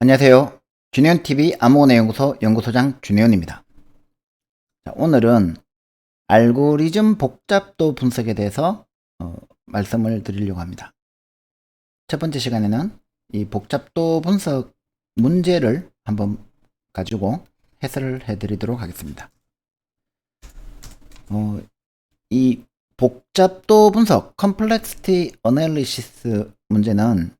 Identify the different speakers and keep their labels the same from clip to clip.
Speaker 1: 안녕하세요. 준현TV 아무거나 연구소 연구소장 준현입니다. 자, 오늘은 알고리즘 복잡도 분석에 대해서 어, 말씀을 드리려고 합니다. 첫 번째 시간에는 이 복잡도 분석 문제를 한번 가지고 해설을 해드리도록 하겠습니다. 어, 이 복잡도 분석 (complexity analysis) 문제는 어,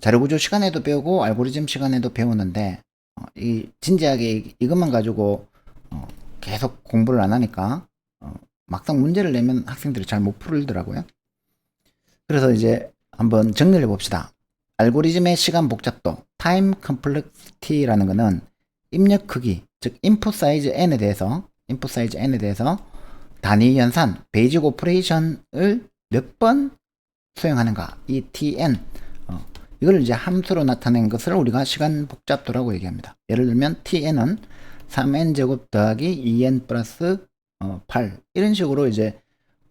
Speaker 1: 자료구조 시간에도 배우고 알고리즘 시간에도 배우는데 어, 이 진지하게 이- 이것만 가지고 어, 계속 공부를 안 하니까 어, 막상 문제를 내면 학생들이 잘 못 풀더라고요. 그래서 이제 한번 정리를 해봅시다. 알고리즘의 시간 복잡도 (time complexity라는 거는 입력 크기 즉 input size n에 대해서 input size n에 대해서 단위 연산 베이직 오퍼레이션을 몇 번 수행하는가 이 tn 어, 이걸 이제 함수로 나타낸 것을 우리가 시간 복잡도라고 얘기합니다. 예를 들면 tn은 3n 제곱 더하기 2n 플러스 어, 8 이런 식으로 이제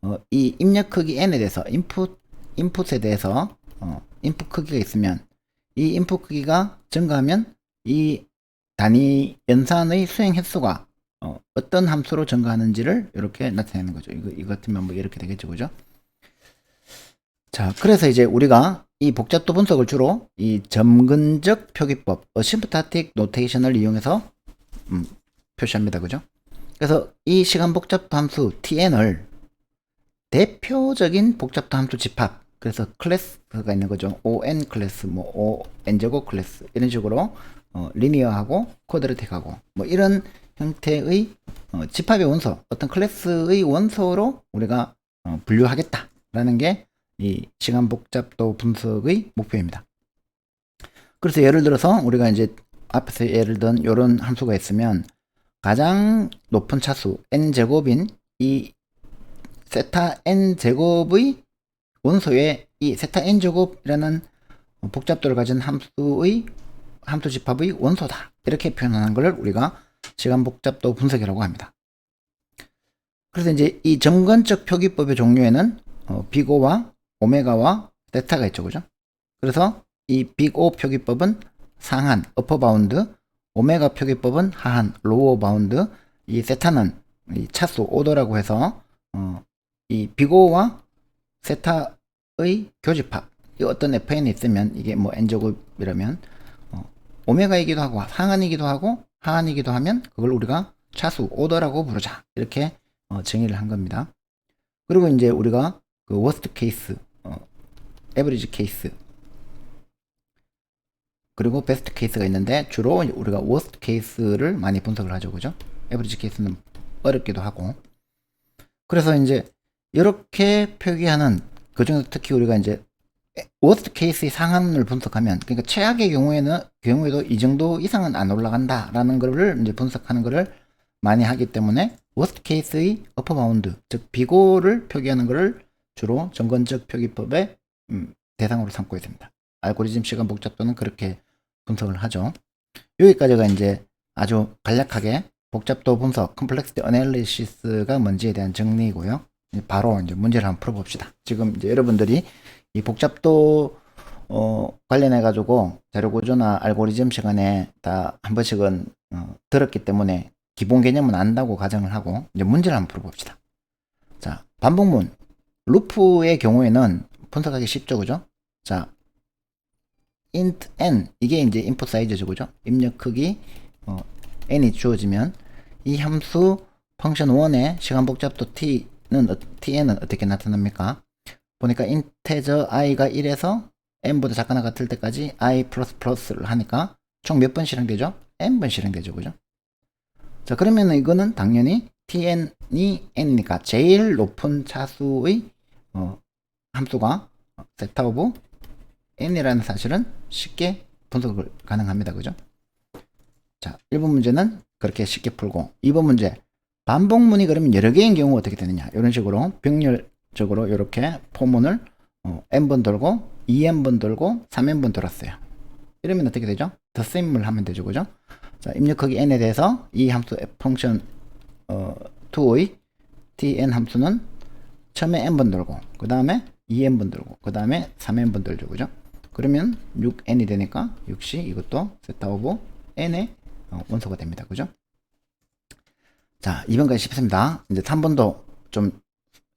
Speaker 1: 어, 이 입력 크기 n에 대해서 인풋 인풋에 대해서 어, 인풋 크기가 있으면 이 인풋 크기가 증가하면 이 단위 연산의 수행 횟수가 어, 어떤 함수로 증가하는지를 이렇게 나타내는 거죠. 이거 이거 같으면 뭐 이렇게 되겠죠, 그죠? 자, 그래서 이제 우리가 이 복잡도 분석을 주로 이 점근적 표기법, 어심프타틱 노테이션을 이용해서 음, 표시합니다. 그죠? 그래서 이 시간 복잡도 함수 tn을 대표적인 복잡도 함수 집합, 그래서 클래스가 있는 거죠. on 클래스, 뭐 on 제곱 클래스 이런 식으로 어, 리니어하고 쿼드레틱하고 뭐 이런 형태의 어, 집합의 원소, 어떤 클래스의 원소로 우리가 어, 분류하겠다라는 게 이 시간 복잡도 분석의 목표입니다. 그래서 예를 들어서 우리가 이제 앞에서 예를 든 이런 함수가 있으면 가장 높은 차수 n 제곱인 이 세타 n 제곱의 원소에 이 세타 n 제곱이라는 복잡도를 가진 함수의 함수 집합의 원소다 이렇게 표현하는 것을 우리가 시간 복잡도 분석이라고 합니다. 그래서 이제 이 정근적 표기법의 종류에는 어, 빅오와 오메가와 데타가 있죠, 그죠? 그래서 이 빅오 표기법은 상한, 어퍼 바운드, 오메가 표기법은 하한, 로어 바운드, 이 세타는 이 차수, 오더라고 해서 어, 이 빅오와 세타의 교집합, 이 어떤 fn이 있으면 이게 뭐 n제곱이라면 어, 오메가이기도 하고 상한이기도 하고 하한이기도 하면 그걸 우리가 차수, 오더라고 부르자 이렇게 어, 정의를 한 겁니다. 그리고 이제 우리가 그 워스트 케이스, 어, 에버리지 케이스, 그리고 베스트 케이스가 있는데 주로 우리가 워스트 케이스를 많이 분석을 하죠, 그죠? 에버리지 케이스는 어렵기도 하고. 그래서 이제 이렇게 표기하는 그 중에서 특히 우리가 이제 워스트 케이스의 상한을 분석하면 그러니까 최악의 경우에는 경우에도 이 정도 이상은 안 올라간다라는 거를 이제 분석하는 거를 많이 하기 때문에 워스트 케이스의 어퍼 바운드 즉 비고를 표기하는 것을 주로 정건적 표기법의 음, 대상으로 삼고 있습니다. 알고리즘 시간 복잡도는 그렇게 분석을 하죠. 여기까지가 이제 아주 간략하게 복잡도 분석, 컴플렉시티 어널리시스가 뭔지에 대한 정리이고요. 바로 이제 문제를 한번 풀어봅시다. 지금 이제 여러분들이 이 복잡도 어, 관련해 가지고 자료 구조나 알고리즘 시간에 다 한 번씩은 어, 들었기 때문에 기본 개념은 안다고 가정을 하고 이제 문제를 한번 풀어봅시다. 자, 반복문 루프의 경우에는 분석하기 쉽죠, 그죠? 자, int n 이게 이제 인풋 사이즈죠, 그죠? 입력 크기 어, n이 주어지면 이 함수 펑션 1의 시간 복잡도 t는 어, tn은 어떻게 나타납니까? 보니까 인테저 i가 1에서 n보다 작거나 같을 때까지 i 플러스 플러스를 하니까 총 몇 번 실행되죠? n번 실행되죠, 그죠? 자, 그러면 이거는 당연히 tn이 n이니까 제일 높은 차수의 어, 함수가 세타 오브 n이라는 사실은 쉽게 분석을 가능합니다. 그죠? 자, 1번 문제는 그렇게 쉽게 풀고 2번 문제 반복문이 그러면 여러 개인 경우 어떻게 되느냐 이런 식으로 병렬적으로 이렇게 포문을 어, n번 돌고 2n번 돌고 3n번 돌았어요. 이러면 어떻게 되죠? 더 same을 하면 되죠. 그죠? 자, 입력 크기 n에 대해서 이 함수 펑션 어, 2의 tn 함수는 처음에 n번 돌고 그 다음에 2n번 돌고 그 다음에 3n번 돌죠. 그죠? 그러면 6n이 되니까 역시 이것도 세타 오브 n의 어, 원소가 됩니다. 그죠? 자, 2번까지 쉽습니다. 이제 3번도 좀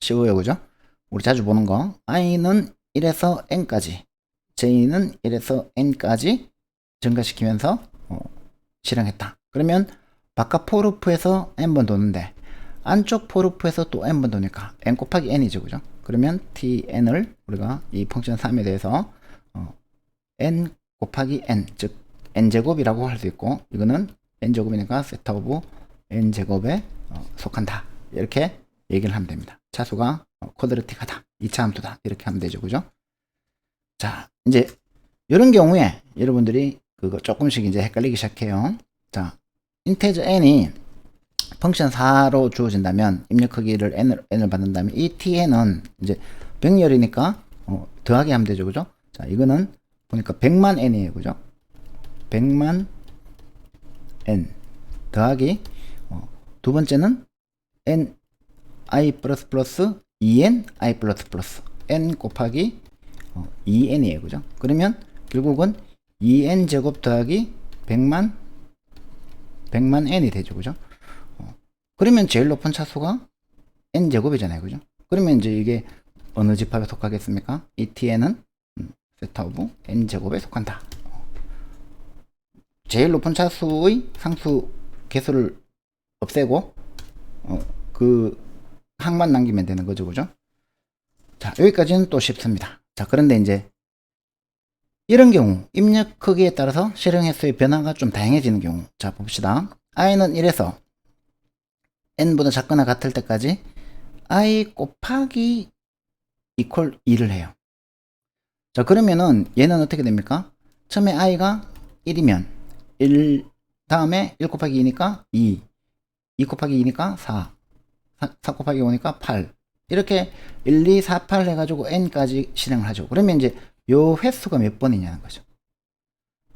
Speaker 1: 쉬워요. 그죠? 우리 자주 보는 거. i는 1에서 n까지, j는 1에서 n까지 증가시키면서 어, 실행했다. 그러면 바깥 포르프에서 n번 도는데 안쪽 포르프에서 또 n번 도니까 n 곱하기 n이죠. 그죠? 그러면 tn을 우리가 이 펑션 3에 대해서 어, n 곱하기 n, 즉 n제곱이라고 할 수 있고 이거는 n제곱이니까 세타 오브 n제곱에 어, 속한다. 이렇게 얘기를 하면 됩니다. 차수가 어, 쿼드러틱하다. 2차 함수다. 이렇게 하면 되죠. 그죠? 자, 이제 이런 경우에 여러분들이 그거 조금씩 이제 헷갈리기 시작해요. 자, 인테저 n이 펑션 4로 주어진다면 입력 크기를 n을, n을 받는다면 이 tn은 이제 병렬이니까 어, 더하기 하면 되죠. 그죠? 자, 이거는 보니까 100만 n이에요. 그죠? 100만 n 더하기 어, 두 번째는 n i 플러스 플러스 2n i n 곱하기 어, 2n이에요. 그죠? 그러면 결국은 2n 제곱 더하기 100만 100만 n이 되죠. 그죠? 어, 그러면 제일 높은 차수가 n 제곱이잖아요. 그죠? 그러면 이제 이게 어느 집합에 속하겠습니까? 이 tn은 음, 세타 오브 n 제곱에 속한다. 어. 제일 높은 차수의 상수 개수를 없애고 어, 그 항만 남기면 되는 거죠. 그죠? 자, 여기까지는 또 쉽습니다. 자, 그런데 이제 이런 경우 입력 크기에 따라서 실행 횟수의 변화가 좀 다양해지는 경우 자 봅시다 i는 1에서 n보다 작거나 같을 때까지 i 곱하기 이퀄 2를 해요. 자 그러면은 얘는 어떻게 됩니까? 처음에 i가 1이면 1 다음에 1 곱하기 2니까 2 2 곱하기 2니까 4 4, 4 곱하기 5니까 8 이렇게 1, 2, 4, 8 해가지고 n까지 실행을 하죠. 그러면 이제 요 횟수가 몇 번이냐는 거죠.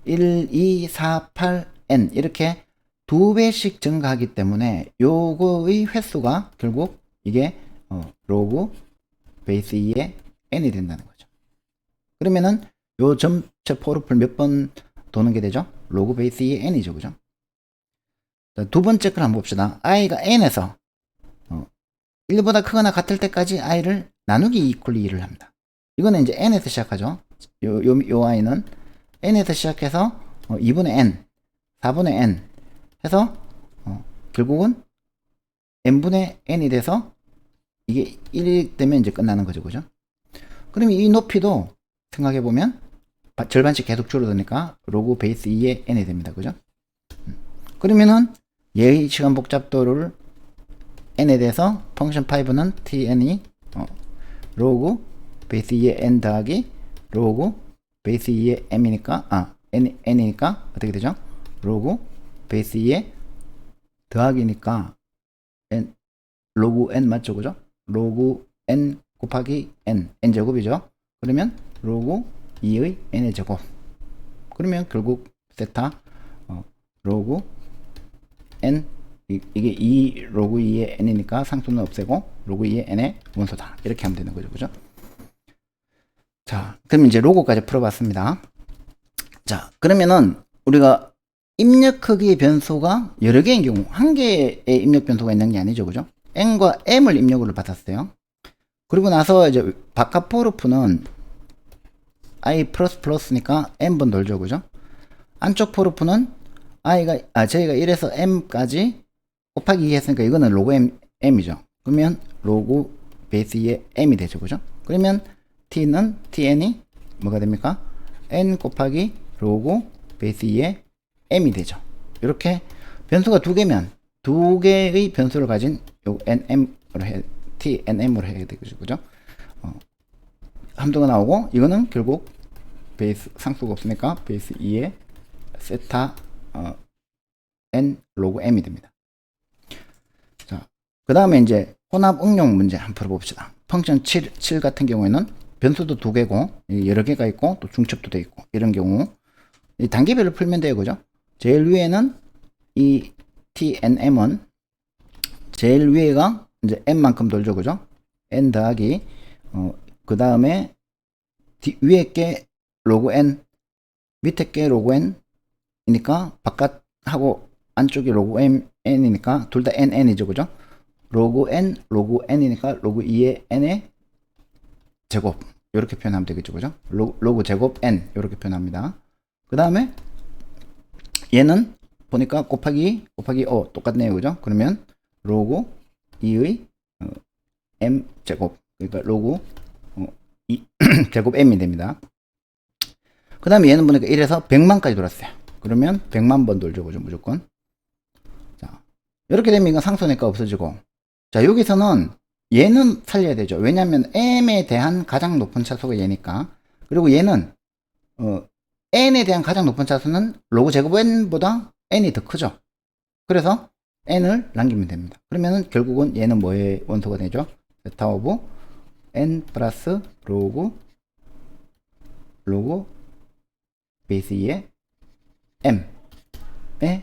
Speaker 1: 1, 2, 4, 8, n. 이렇게 두 배씩 증가하기 때문에 요거의 횟수가 결국 이게 어, 로그 베이스 2의 n이 된다는 거죠. 그러면은 요 전체 포르플 몇번 도는 게 되죠? 로그 베이스 2의 n이죠. 그죠? 자, 두 번째 걸 한번 봅시다. i가 n에서 어, 1보다 크거나 같을 때까지 i를 나누기 이퀄리 2를 합니다. 이거는 이제 n에서 시작하죠. 요, 요, 요 i는 n에서 시작해서 어, 2분의 n, 4분의 n 해서 어, 결국은 n분의 n이 돼서 이게 1이 되면 이제 끝나는 거죠. 그죠? 그럼 이 높이도 생각해 보면 절반씩 계속 줄어드니까 로그 베이스 2의 n이 됩니다. 그죠? 음. 그러면은 얘의 시간 복잡도를 n에 대해서 펑션 5는 tn이 어, 로그 베이스 2의 n 더하기 로그 베이스 2의 m이니까 아 n, n이니까 어떻게 되죠? 로그 베이스 2의 더하기니까 n 로그 n 맞죠 그죠? 로그 n 곱하기 n n 제곱이죠. 그러면 로그 2의 n의 제곱 그러면 결국 세타 어, 로그 n 이, 이게 2 로그 2의 n이니까 상수는 없애고 로그 2의 n의 원소다 이렇게 하면 되는 거죠 그죠? 자, 그럼 이제 로고까지 풀어봤습니다. 자, 그러면은 우리가 입력 크기의 변수가 여러 개인 경우 한 개의 입력 변수가 있는 게 아니죠, 그죠? n과 m을 입력으로 받았어요. 그리고 나서 이제 바깥 포르프는 i 플러스 플러스니까 m번 돌죠, 그죠? 안쪽 포르프는 i가 아 저희가 1에서 m까지 곱하기 2 했으니까 이거는 로그 m m이죠. 그러면 로그 베이스 2의 m이 되죠, 그죠? 그러면 t는 tn이 뭐가 됩니까? n 곱하기 로고 베이스 2의 m이 되죠. 이렇게 변수가 두 개면 두 개의 변수를 가진 요 nm으로 해 tnm으로 해야 되죠. 그죠? 어, 함수가 나오고 이거는 결국 베이스 상수가 없으니까 베이스 2의 세타 어, n 로그 m이 됩니다. 자, 그 다음에 이제 혼합 응용 문제 한번 풀어봅시다. 펑션 7, 7 같은 경우에는 변수도 두 개고 여러 개가 있고 또 중첩도 돼 있고 이런 경우 이 단계별로 풀면 돼요 그죠 제일 위에는 이 tnm은 제일 위에가 이제 n만큼 돌죠 그죠? N 더하기 어, 그 다음에 위에 게 로그 n 밑에 게 로그 n이니까 바깥하고 안쪽이 로그 m n이니까 둘 다 n n이죠 그죠? 로그 n 로그 n이니까 로그 2의 n의 제곱. 이렇게 표현하면 되겠죠 그죠? 로, 로그 제곱 n 이렇게 표현합니다. 그 다음에 얘는 보니까 곱하기 곱하기 어 똑같네요. 그죠? 그러면 로그 2의 어, m 제곱 그러니까 로그 어, 2 제곱 m이 됩니다. 그 다음에 얘는 보니까 1에서 100만까지 돌았어요. 그러면 100만 번 돌죠 그죠 무조건. 자 이렇게 되면 이건 상수니까 없어지고. 자 여기서는 얘는 살려야 되죠. 왜냐하면 m에 대한 가장 높은 차수가 얘니까. 그리고 얘는 어, n에 대한 가장 높은 차수는 로그 제곱 n보다 n이 더 크죠. 그래서 n을 남기면 됩니다. 그러면은 결국은 얘는 뭐의 원소가 되죠? 베타 오브 n 플러스 로그 로그 베이스 2의 m의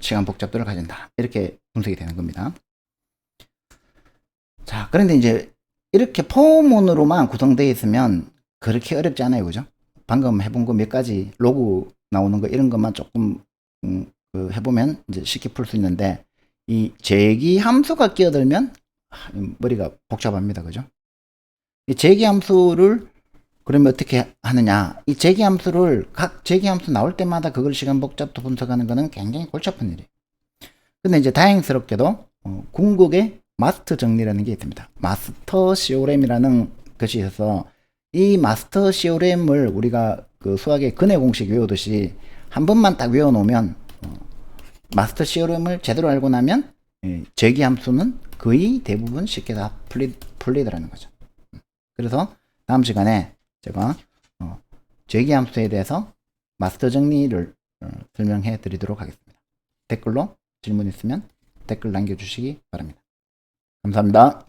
Speaker 1: 시간 복잡도를 가진다. 이렇게 분석이 되는 겁니다. 자 그런데 이제 이렇게 포문으로만 구성되어 있으면 그렇게 어렵지 않아요. 그죠 방금 해본 거 몇 가지 로그 나오는 거 이런 것만 조금 음, 그 해보면 이제 쉽게 풀 수 있는데 이 제기 함수가 끼어들면 아, 머리가 복잡합니다. 그죠? 이 제기 함수를 그러면 어떻게 하느냐? 이 제기 함수를 각 제기 함수 나올 때마다 그걸 시간 복잡도 분석하는 거는 굉장히 골치 아픈 일이에요. 근데 이제 다행스럽게도 어, 궁극의 마스터 정리라는 게 있습니다. 마스터 시오렘이라는 것이 있어서 이 마스터 시오렘을 우리가 그 수학의 근해 공식 외우듯이 한 번만 딱 외워놓으면 어, 마스터 시오렘을 제대로 알고 나면 예, 제기 함수는 거의 대부분 쉽게 다 풀리, 풀리더라는 거죠. 그래서 다음 시간에 제가 어, 제기 함수에 대해서 마스터 정리를 어, 설명해 드리도록 하겠습니다. 댓글로 질문 있으면 댓글 남겨주시기 바랍니다. 감사합니다.